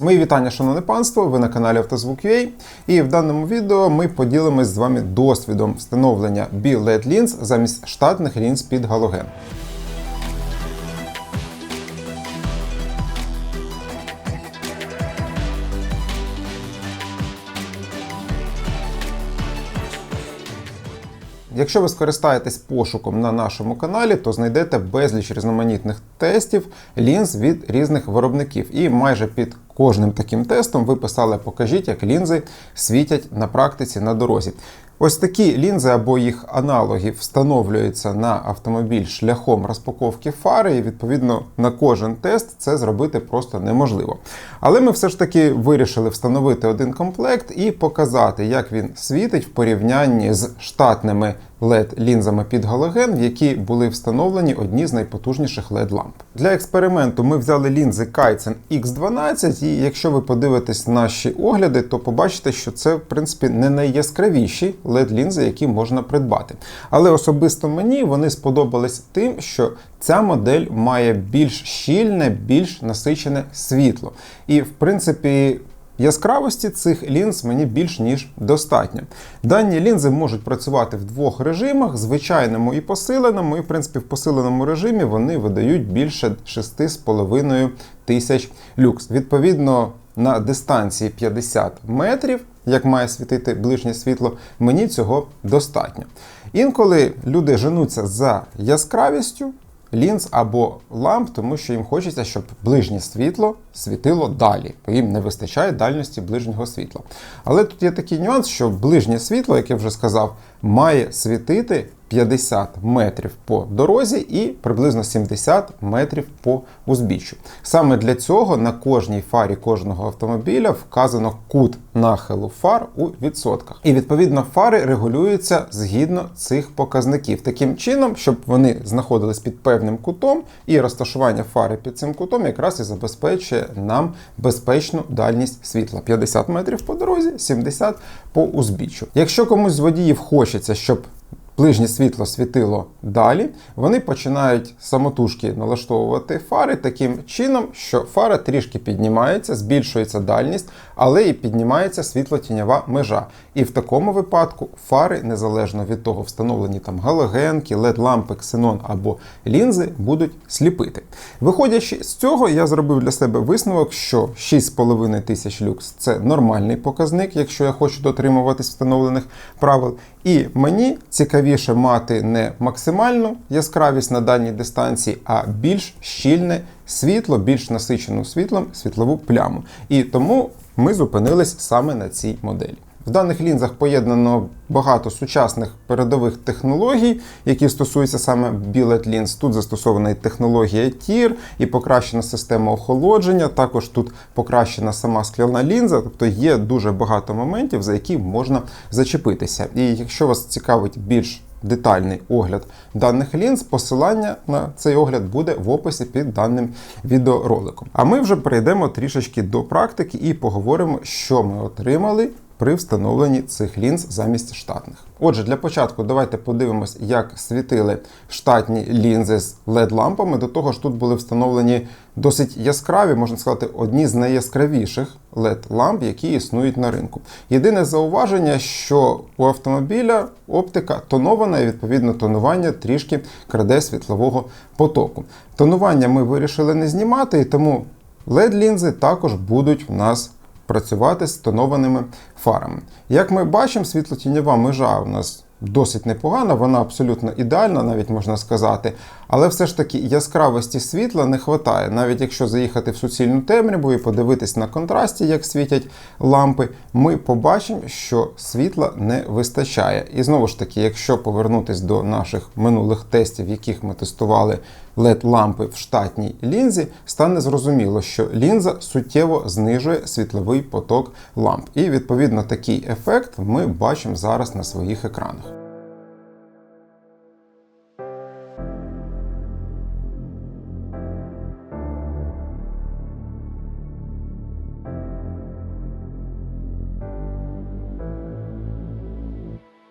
Мої вітання, шановне панство! Ви на каналі Автозвук.ua і в даному відео ми поділимось з вами досвідом встановлення B-LED лінз замість штатних лінз під галоген. Якщо ви скористаєтесь пошуком на нашому каналі, то знайдете безліч різноманітних тестів лінз від різних виробників. І майже під кожним таким тестом ви писали Покажіть, як лінзи світять на практиці на дорозі. Ось такі лінзи або їх аналоги встановлюються на автомобіль шляхом розпаковки фари, і відповідно на кожен тест це зробити просто неможливо. Але ми все ж таки вирішили встановити один комплект і показати, як він світить в порівнянні з штатними led лінзами під галоген, в які були встановлені одні з найпотужніших led ламп. Для експерименту ми взяли лінзи Kaizen X12, і якщо ви подивитесь наші огляди, то побачите, що це в принципі не найяскравіші led лінзи, які можна придбати. Але особисто мені вони сподобались тим, що ця модель має більш щільне, більш насичене світло. І в принципі. Яскравості цих лінз мені більш ніж достатньо. Дані лінзи можуть працювати в двох режимах: звичайному і посиленому. І, в принципі, в посиленому режимі вони видають більше 6,5 тисяч люкс. Відповідно, на дистанції 50 метрів, як має світити ближнє світло, мені цього достатньо. Інколи люди женуться за яскравістю лінз або ламп, тому що їм хочеться, щоб ближнє світло світило далі, бо їм не вистачає дальності ближнього світла. Але тут є такий нюанс, що ближнє світло, як я вже сказав, має світити 50 метрів по дорозі і приблизно 70 метрів по узбіччю. Саме для цього на кожній фарі кожного автомобіля вказано кут нахилу фар у відсотках. І відповідно фари регулюються згідно цих показників, таким чином, щоб вони знаходились під певним кутом, і розташування фари під цим кутом якраз і забезпечує нам безпечну дальність світла 50 метрів по дорозі, 70 по узбіччю. Якщо комусь з водіїв хочеться, щоб ближнє світло світило далі, вони починають самотужки налаштовувати фари таким чином, що фара трішки піднімається, збільшується дальність, але і піднімається світлотіньова межа. І в такому випадку фари, незалежно від того, встановлені там галогенки, led лампи ксенон або лінзи, будуть сліпити. Виходячи з цього, я зробив для себе висновок, що 6,5 тисяч люкс це нормальний показник, якщо я хочу дотримуватись встановлених правил. І мені цікавіше мати не максимальну яскравість на даній дистанції, а більш щільне світло, більш насичену світлом світлову пляму. І тому ми зупинились саме на цій моделі. В даних лінзах поєднано багато сучасних передових технологій, які стосуються саме білет лінз. Тут застосована і технологія TIR, і покращена система охолодження. Також тут покращена сама скляна лінза, тобто є дуже багато моментів, за які можна зачепитися. І якщо вас цікавить більш Детальний огляд даних лінз, посилання на цей огляд буде в описі під даним відеороликом. А ми вже перейдемо трішечки до практики і поговоримо, що ми отримали при встановленні цих лінз замість штатних. Отже, для початку давайте подивимось, як світили штатні лінзи з LED-лампами. До того ж, тут були встановлені досить яскраві, можна сказати, одні з найяскравіших LED-ламп, які існують на ринку. Єдине зауваження, що у автомобіля оптика тонована, і відповідно тонування трішки краде світлового потоку. Тонування ми вирішили не знімати, і тому LED-лінзи також будуть в нас працювати з тонованими фарами. Як ми бачимо, світлотіньова межа у нас досить непогана, вона абсолютно ідеальна, навіть можна сказати. Але все ж таки яскравості світла не вистачає. Навіть якщо заїхати в суцільну темряву і подивитись на контрасті, як світять лампи, ми побачимо, що світла не вистачає. І знову ж таки, якщо повернутись до наших минулих тестів, яких ми тестували LED-лампи в штатній лінзі, стане зрозуміло, що лінза суттєво знижує світловий поток ламп. І відповідно такий ефект ми бачимо зараз на своїх екранах.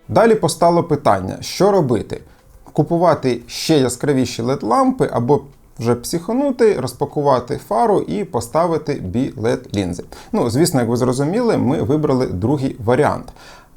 Далі постало питання, що робити? Купувати ще яскравіші LED-лампи або вже психанути, розпакувати фару і поставити білет лінзи. Ну, звісно, як ви зрозуміли, ми вибрали другий варіант.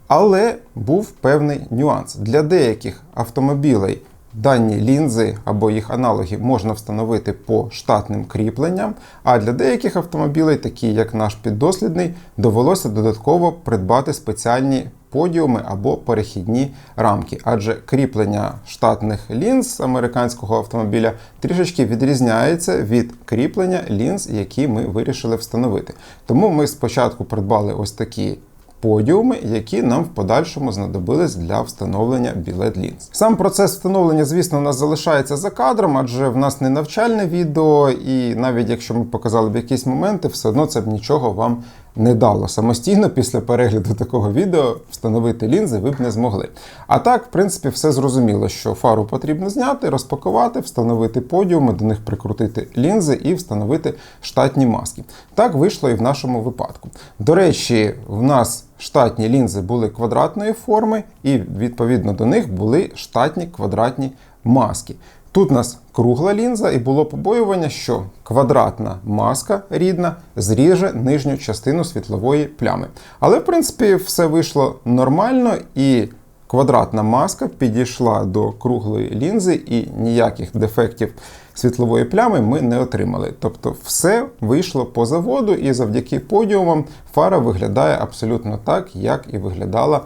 Але був певний нюанс. Для деяких автомобілей дані лінзи або їх аналоги можна встановити по штатним кріпленням, а для деяких автомобілей, такі як наш піддослідний, довелося додатково придбати спеціальні подіуми або перехідні рамки, адже кріплення штатних лінз американського автомобіля трішечки відрізняється від кріплення лінз, які ми вирішили встановити. Тому ми спочатку придбали ось такі подіуми, які нам в подальшому знадобились для встановлення білет лінз. Сам процес встановлення, звісно, у нас залишається за кадром, адже в нас не навчальне відео, і навіть якщо ми показали б якісь моменти, все одно це б нічого вам не дало. Самостійно після перегляду такого відео встановити лінзи ви б не змогли. А так, в принципі, все зрозуміло, що фару потрібно зняти, розпакувати, встановити подіуми, до них прикрутити лінзи і встановити штатні маски. Так вийшло і в нашому випадку. До речі, в нас штатні лінзи були квадратної форми, і відповідно до них були штатні квадратні маски. Тут у нас кругла лінза, і було побоювання, що квадратна маска рідна зріже нижню частину світлової плями. Але, в принципі, все вийшло нормально і. Квадратна маска підійшла до круглої лінзи, і ніяких дефектів світлової плями ми не отримали. Тобто, все вийшло по заводу, і завдяки подіумам фара виглядає абсолютно так, як і виглядала,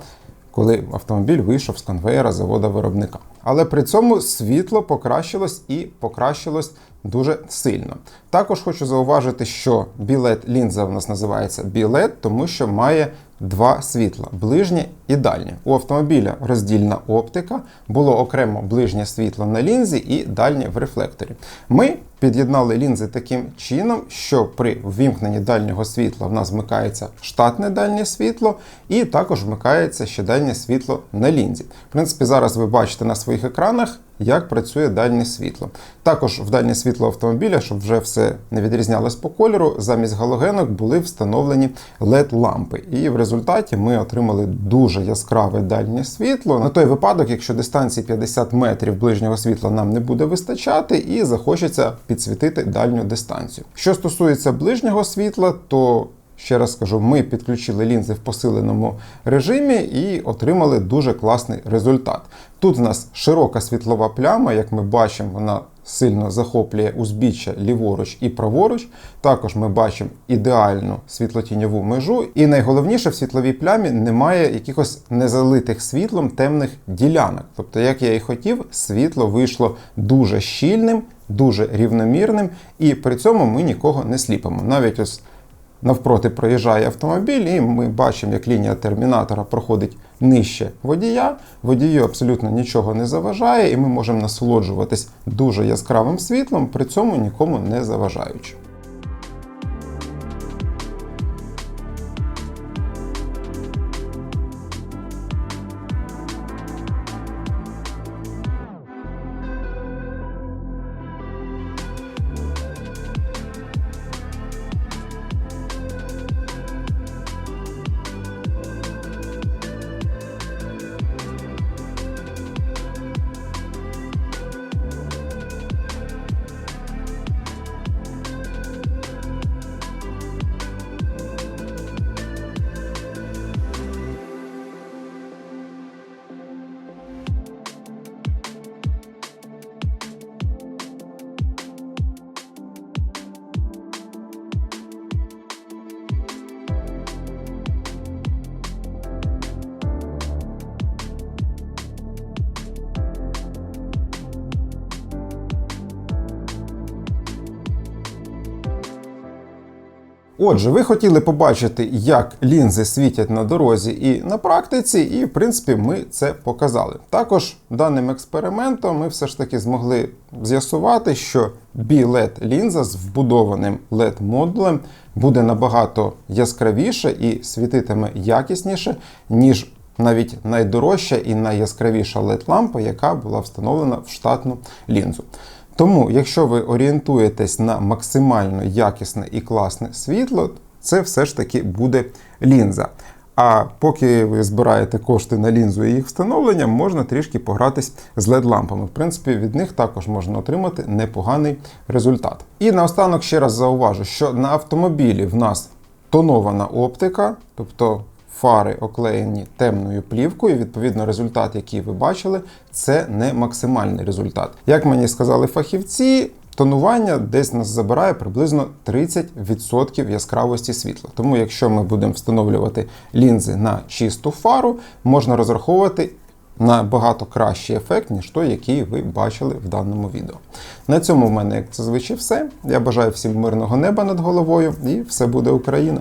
коли автомобіль вийшов з конвеєра завода виробника. Але при цьому світло покращилось і покращилось дуже сильно. Також хочу зауважити, що білет лінза в нас називається білет, тому що має два світла ближнє і дальнє. У автомобіля роздільна оптика, було окремо ближнє світло на лінзі і дальнє в рефлекторі. Ми під'єднали лінзи таким чином, що при ввімкненні дальнього світла в нас вмикається штатне дальнє світло, і також вмикається ще дальнє світло на лінзі. В принципі, зараз ви бачите на своїх екранах як працює дальнє світло. Також в дальнє світло автомобіля, щоб вже все не відрізнялось по кольору, замість галогенок були встановлені LED-лампи. І в результаті ми отримали дуже яскраве дальнє світло. На той випадок, якщо дистанції 50 метрів ближнього світла нам не буде вистачати, і захочеться підсвітити дальню дистанцію. Що стосується ближнього світла, то Ще раз скажу, ми підключили лінзи в посиленому режимі і отримали дуже класний результат. Тут в нас широка світлова пляма, як ми бачимо, вона сильно захоплює узбіччя ліворуч і праворуч. Також ми бачимо ідеальну світлотіньову межу. І найголовніше в світловій плямі немає якихось незалитих світлом темних ділянок. Тобто, як я і хотів, світло вийшло дуже щільним, дуже рівномірним, і при цьому ми нікого не сліпимо. Навіть ось навпроти проїжджає автомобіль, і ми бачимо, як лінія термінатора проходить нижче водія. Водію абсолютно нічого не заважає, і ми можемо насолоджуватись дуже яскравим світлом, при цьому нікому не заважаючи. Отже, ви хотіли побачити, як лінзи світять на дорозі і на практиці, і, в принципі, ми це показали. Також даним експериментом ми все ж таки змогли з'ясувати, що B-LED лінза з вбудованим LED-модулем буде набагато яскравіше і світитиме якісніше, ніж навіть найдорожча і найяскравіша LED-лампа, яка була встановлена в штатну лінзу. Тому, якщо ви орієнтуєтесь на максимально якісне і класне світло, це все ж таки буде лінза. А поки ви збираєте кошти на лінзу і їх встановлення, можна трішки погратись з LED-лампами. В принципі, від них також можна отримати непоганий результат. І наостанок ще раз зауважу, що на автомобілі в нас тонована оптика, тобто фари оклеєні темною плівкою. Відповідно, результат, який ви бачили, це не максимальний результат. Як мені сказали фахівці, тонування десь нас забирає приблизно 30% яскравості світла. Тому, якщо ми будемо встановлювати лінзи на чисту фару, можна розраховувати набагато кращий ефект, ніж той, який ви бачили в даному відео. На цьому в мене, як зазвичай, все. Я бажаю всім мирного неба над головою і все буде Україна!